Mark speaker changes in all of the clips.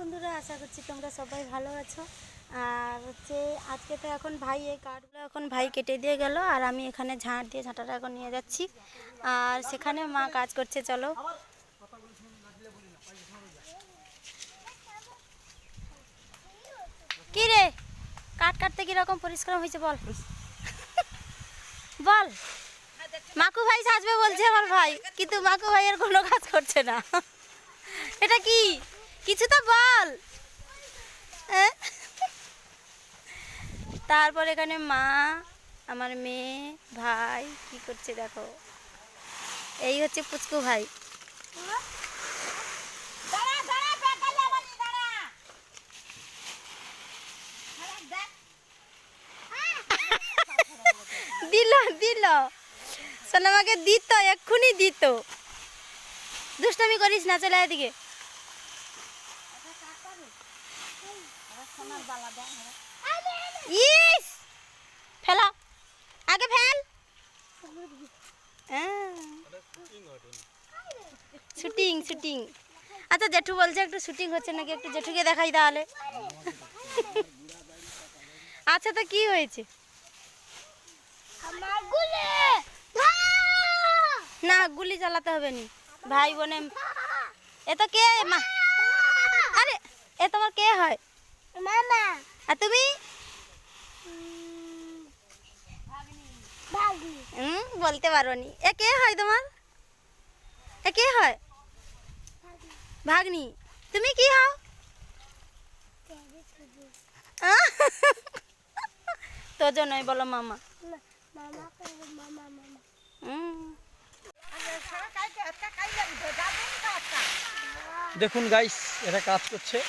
Speaker 1: বন্ধুরা, আশা করছি তোমরা সবাই ভালো আছো। আর হচ্ছে, আজকে তো এখন ভাই এই কাঠগুলো এখন ভাই কেটে দিয়ে গেল, আর আমি এখানে ঝাঁট দিয়ে ঝাঁটাটা এখন নিয়ে যাচ্ছি। আর সেখানে মা কাজ করছে, চলো। কি রে? কাঠ কাটতে কীরকম পরিষ্কার হয়েছে বল। বল। মাকু ভাই সাজবে বলছে আমার ভাই, কিন্তু মাকু ভাইয়ের কোনো কাজ করছে না। এটা কি? কিছু তো বল। হ্যাঁ? তারপর এখানে মা আমার মেয়ে ভাই কি করছে দেখো। এই হচ্ছে পুচকু ভাই। দিল দিল। সোনামাকে দিত এক্ষুনি দিত। দুষ্টামি করিস না চলে এদিকে। ইস! ফেলা। আগে ফেল। Shooting shooting. আচ্ছা জেঠু বলছে একটু শুটিং হচ্ছে নাকি? একটু জেঠুকে দেখাই তাহলে। আচ্ছা তো কি হয়েছে? না গুলি চালাতে হবে নি। ভাই বোনে এ তো কে? মা। আরে এ তোমার কে হয়?
Speaker 2: মামা।
Speaker 1: আর তুমি? হুম বলতে পারো নি এ কে হয় তোমার? এ কে হয়? ভাগ্নি। তুমি কি হও? তো জন্যই বলো মামা।
Speaker 3: দেখুন গাইস এটা কাজ করছে।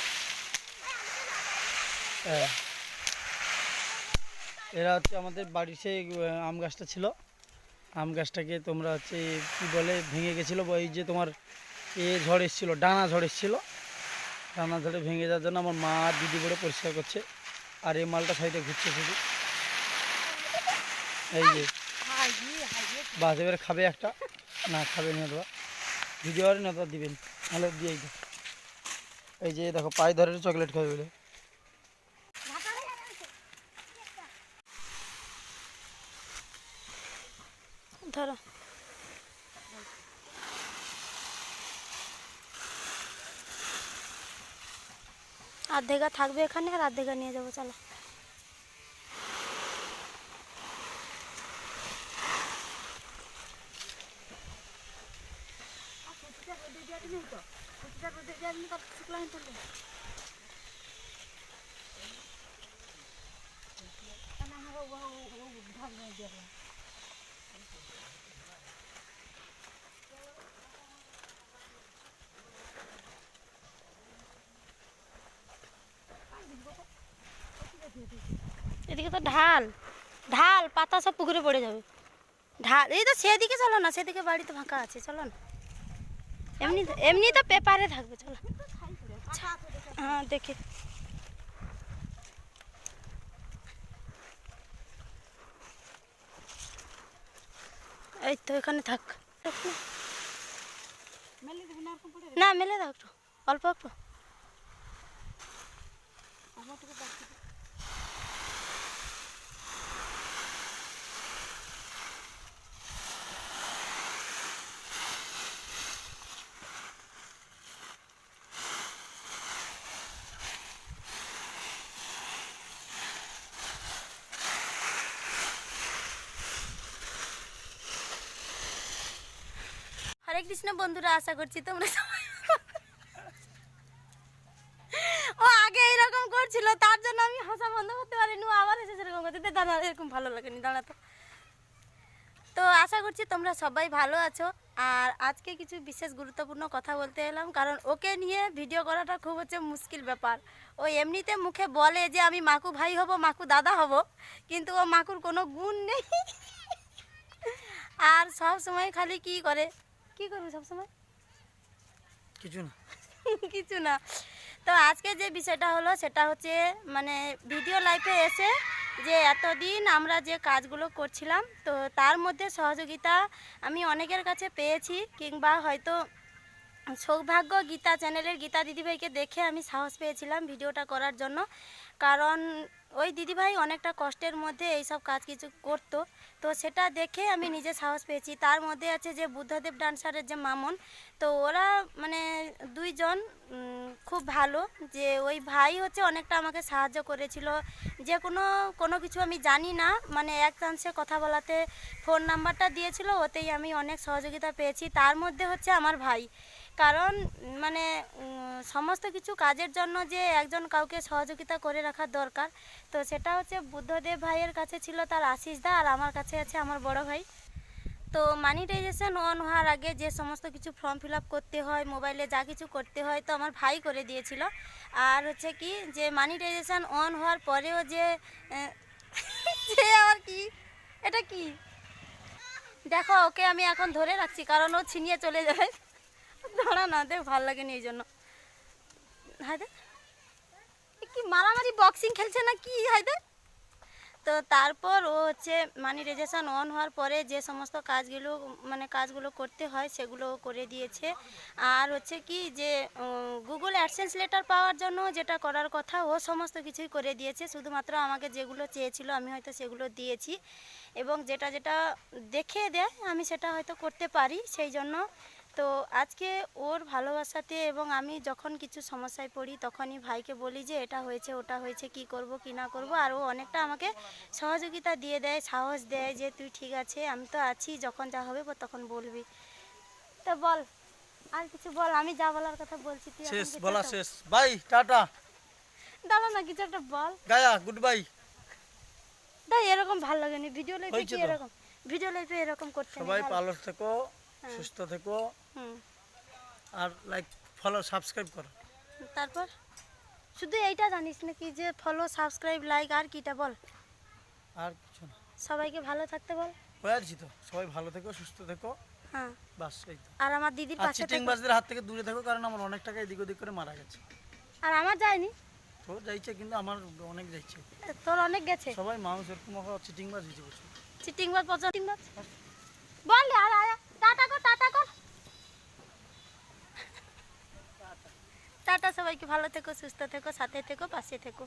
Speaker 3: হ্যাঁ। এরা হচ্ছে আমাদের বাড়ির সেই আম গাছটা ছিল। আম গাছটাকে তোমরা হচ্ছে, কী বলে, ভেঙে গেছিল এই যে তোমার এ ঝড় এসেছিল, ডানা ঝড় এসেছিল। ডানা ঝড়ে ভেঙে যাওয়ার জন্য আমার মা দিদি করে পরিষ্কার করছে। আর এই মালটা সাইডে ঘুরছে শুধু। এই যে। বাস এবারে খাবে একটা, না খাবে নিয়ে দেওয়া ভিডিও আর না দিবেন, নাহলে দিয়ে এই যে, দেখো, পায়ে ধরে চকলেট খাবে বলে।
Speaker 1: ধরো। আর্ধেকা থাকবে এখানে আর আর্ধেকা নিয়ে যাব চলো। এদিকে তো ঢাল ঢাল, পাতা সব পুকুরে পড়ে যাবে। ঢাল, এই তো সেদিকে চলো না, সেদিকে বাড়ি তো ফাঁকা আছে, চলো না। এমনি এমনি তো পেপারে থাকবে, চলো। হ্যাঁ দেখে। এই তো এখানে থাক। না, মেলে দাও একটু, অল্প একটু। কৃষ্ণ বন্ধুরা, আশা করছি তোমরা ও আগে এরকম করছিল, তার জন্য আমি হাসা বন্ধ করতে পারিনি আবার এসে সেরকম করতে দাঁড়া এরকম ভালো লাগেনি দাঁড়া তো। তো আশা করছি তোমরা সবাই ভালো আছো। আর আজকে কিছু বিশেষ গুরুত্বপূর্ণ কথা বলতে এলাম, কারণ ওকে নিয়ে ভিডিও করাটা খুব হচ্ছে মুশকিল ব্যাপার। ও এমনিতে মুখে বলে যে, আমি মাকু ভাই হব, মাকু দাদা হব কিন্তু ও মাকুর কোনো গুণ নেই। আর সব সময় খালি কি করে? কি করবে সব সময়
Speaker 3: কিছু না।
Speaker 1: কিছু না। তো আজকে যে বিষয়টা হলো সেটা হচ্ছে মানে ভিডিও লাইফে এসে যে এতদিন আমরা যে কাজগুলো করছিলাম তো তার মধ্যে সহযোগিতা আমি অনেকের কাছে পেয়েছি কিংবা হয়তো সৌভাগ্য গীতা চ্যানেলের গীতা দিদিভাইকে দেখে আমি সাহস পেয়েছিলাম ভিডিওটা করার জন্য। কারণ ওই দিদিভাই অনেকটা কষ্টের মধ্যে এইসব কাজ কিছু করতো। তো সেটা দেখে আমি নিজে সাহস পেয়েছি। তার মধ্যে আছে যে বুদ্ধদেব ডান্সারের যে মামন, তো ওরা মানে দুইজন খুব ভালো যে ওই ভাই হচ্ছে অনেকটা আমাকে সাহায্য করেছিল। যে কোনো কোনো কিছু আমি জানি না মানে এক চান্সে কথা বলাতে ফোন নাম্বারটা দিয়েছিল, ওতেই আমি অনেক সহযোগিতা পেয়েছি। তার মধ্যে হচ্ছে আমার ভাই। কারণ মানে সমস্ত কিছু কাজের জন্য যে একজন কাউকে সহযোগিতা করে রাখার দরকার, তো সেটা হচ্ছে বুদ্ধদেব ভাইয়ের কাছে ছিল তার আশিস দা আর আমার কাছে আছে আমার বড় ভাই। তো মানিটাইজেশন অন হওয়ার আগে যে সমস্ত কিছু ফর্ম ফিল করতে হয় মোবাইলে যা কিছু করতে হয়, তো আমার ভাই করে দিয়েছিল। আর হচ্ছে কি, যে মানিটাইজেশন অন হওয়ার পরেও যে যে আবার কি? এটা কি? দেখো, ওকে আমি এখন ধরে রাখছি, কারণ ও ছিনিয়ে চলে যাবে। ধরা না, দেখ ভালো লাগেনি এই জন্য। হায়দে কি মারামারি বক্সিং খেলছে না কি? হায়দে তো তারপর ও হচ্ছে মানি রেজেশন অন হওয়ার পরে যে সমস্ত কাজগুলো মানে কাজগুলো করতে হয় সেগুলো করে দিয়েছে। আর হচ্ছে কি যে গুগল অ্যাডসেন্স লেটার পাওয়ার জন্য যেটা করার কথা, ও সমস্ত কিছুই করে দিয়েছে। শুধুমাত্র আমাকে যেগুলো চেয়েছিল আমি হয়তো সেগুলো দিয়েছি। এবং যেটা যেটা দেখে দেয়, আমি সেটা হয়তো করতে পারি। সেই জন্য তো আজকে ওর ভালোবাসাতে এবং আমি যখন কিছু সমস্যায় পড়ি তখনই ভাইকে বলি যে এটা হয়েছে ওটা হয়েছে কি করব কি না করব? আর ও অনেকটা আমাকে সহযোগিতা দিয়ে দেয় সাহস দেয় যে তুই ঠিক আছে আমি তো আছি যখন যা হবে তখন বলবি। তো বল আর কিছু বল আমি যা বলার কথা বলছি তুই
Speaker 3: শেষ বলা শেষ। বাই টাটা।
Speaker 1: দাঁড়া না কিছু একটা বল।
Speaker 3: গায়া গুড বাই
Speaker 1: তাই এরকম ভালো লাগেনি ভিডিও লাইফে কি এরকম? ভিডিও লাইফে এরকম করতে
Speaker 3: সবাই
Speaker 1: ভালো।
Speaker 3: থেকো
Speaker 1: হ্যাঁ।
Speaker 3: সুস্থ থেকো। আর লাইক ফলো সাবস্ক্রাইব করো।
Speaker 1: তারপর? শুধু এইটা জানিস নাকি যে ফলো সাবস্ক্রাইব লাইক আর কিটা বল?
Speaker 3: আর কিছু না।
Speaker 1: সবাইকে ভালো থাকতে বল।
Speaker 3: আছি তো। সবাই ভালো থেকো সুস্থ থেকো।
Speaker 1: হ্যাঁ।
Speaker 3: বাস এই তো।
Speaker 1: আর আমার দিদির পাশে
Speaker 3: চিটিং বাজদের হাত থেকে দূরে থাকো কারণ আমার অনেক টাকা এদিক ওদিক করে মারা গেছে।
Speaker 1: আর আমার যায়নি?
Speaker 3: তো যাইছে কিন্তু আমার অনেক যাইছে।
Speaker 1: তোর অনেক গেছে?
Speaker 3: সবাই মানুষ এরকম চিটিং বাজ হয়েছে
Speaker 1: চিটিং বাজ পছন্দ চিটিং বাজ? সবাইকে ভালো থেকো সুস্থ থেকো সাথে থেকো পাশে থেকো